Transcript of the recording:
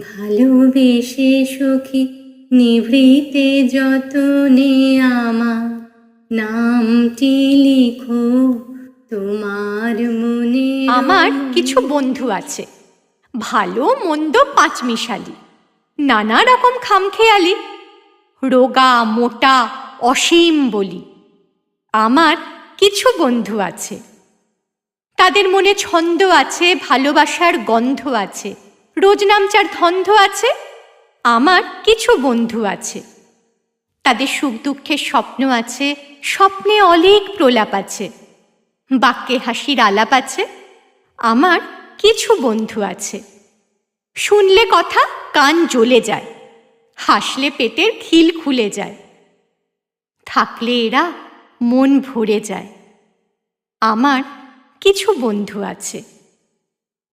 ভালোবেসে সখী নিভৃতে যতনে আমার নামটি লিখো তোমার মনে আমার কিছু বন্ধু আছে ভালো মন্দ পাঁচমিশালি নানা রকম খামখেয়ালি রোগা মোটা অসীম বলি। আমার কিছু বন্ধু আছে তাদের মনে ছন্দ আছে ভালোবাসার গন্ধ আছে রোজ নামচার ধন্ধ আছে, আমার কিছু বন্ধু আছে। তাদের সুখ দুঃখের স্বপ্ন আছে, স্বপ্নে অনেক প্রলাপ আছে বাক্যে হাসির আলাপ আছে, আমার কিছু বন্ধু আছে। শুনলে কথা কান জ্বলে যায়, হাসলে পেটের খিল খুলে যায়, থাকলে এরা মন ভরে যায়। আমার কিছু বন্ধু আছে।